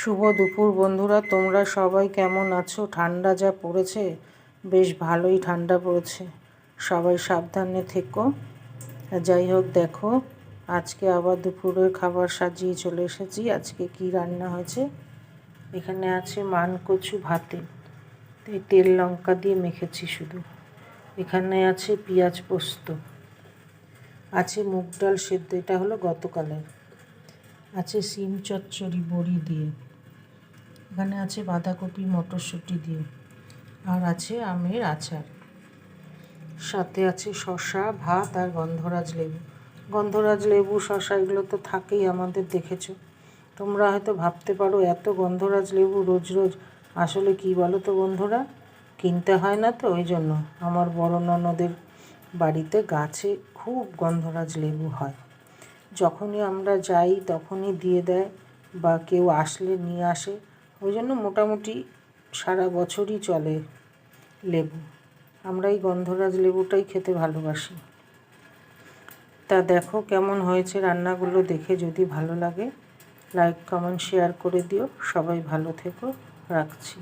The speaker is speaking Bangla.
শুভ দুপুর বন্ধুরা, তোমরা সবাই কেমন আছো? ঠান্ডা যা পড়েছে, বেশ ভালোই ঠান্ডা পড়েছে। সবাই সাবধানে থেকো। যাই হোক, দেখো, আজকে আবার দুপুরের খাবার সাজিয়ে চলে এসেছি। আজকে কি রান্না হয়েছে? এখানে আছে মান কচু ভাতে। এই তেল লঙ্কা দিয়ে মেখেছি শুধু। এখানে আছে পেঁয়াজ পোস্ত। আছে মুগ ডাল সেদ্ধ, এটা হলো গতকালের। আছে সিম চচ্চড়ি বড়ি দিয়ে। এখানে আছে বাঁধাকপি, মটরশুঁটি দিয়ে। আর আছে আমের আচার। সাথে আছে শশা ভাত আর গন্ধরাজ লেবু। গন্ধরাজ লেবু শশা এগুলো তো থাকেই আমাদের, দেখেছ? তোমরা হয়তো ভাবতে পারো, এত গন্ধরাজ লেবু রোজ রোজ, আসলে কি বলো তো বন্ধুরা? কিনতে হয় না তো, ওই জন্য। আমার বড় ননদের বাড়িতে গাছে খুব গন্ধরাজ লেবু হয়। যখনই আমরা যাই, তখনই দিয়ে দেয় বা কেউ আসলে নিয়ে আসে। ওই জন্য মোটামুটি সারা বছরই চলে লেবু। আমরা এই গন্ধরাজ লেবুটাই খেতে ভালোবাসি। তা দেখো কেমন হয়েছে রান্নাগুলো দেখে যদি ভালো লাগে লাইক কমেন্ট শেয়ার করে দিও। সবাই ভালো থেকো, রাখছি।